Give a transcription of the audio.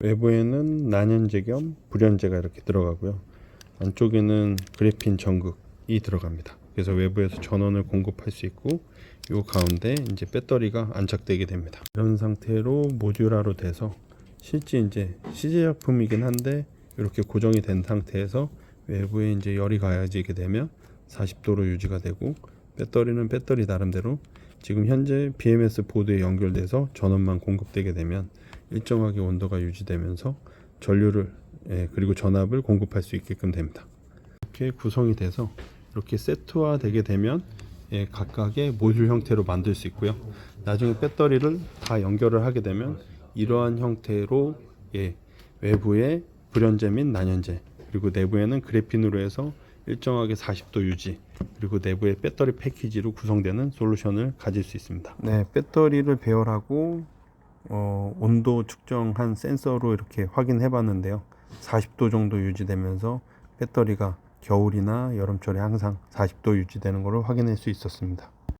외부에는 난연제 겸 불연제가 이렇게 들어가고요. 안쪽에는 그래핀 전극이 들어갑니다. 그래서 외부에서 전원을 공급할 수 있고 요 가운데 이제 배터리가 안착되게 됩니다. 이런 상태로 모듈화로 돼서 실제 이제 CJ 제품이긴 한데 이렇게 고정이 된 상태에서 외부에 이제 열이 가해지게 되면 40도로 유지가 되고 배터리는 배터리 나름대로 지금 현재 BMS 보드에 연결돼서 전원만 공급되게 되면 일정하게 온도가 유지되면서 전류를 예, 그리고 전압을 공급할 수 있게끔 됩니다. 이렇게 구성이 돼서 이렇게 세트화 되게 되면 예, 각각의 모듈 형태로 만들 수 있고요. 나중에 배터리를 다 연결을 하게 되면 이러한 형태로 예, 외부에 불연제 및 난연제 그리고 내부에는 그래핀으로 해서 일정하게 40도 유지 그리고 내부에 배터리 패키지로 구성되는 솔루션을 가질 수 있습니다. 네, 배터리를 배열하고 어, 온도 측정한 센서로 이렇게 확인해 봤는데요. 40도 정도 유지되면서 배터리가 겨울이나 여름철에 항상 40도 유지되는 것을 확인할 수 있었습니다.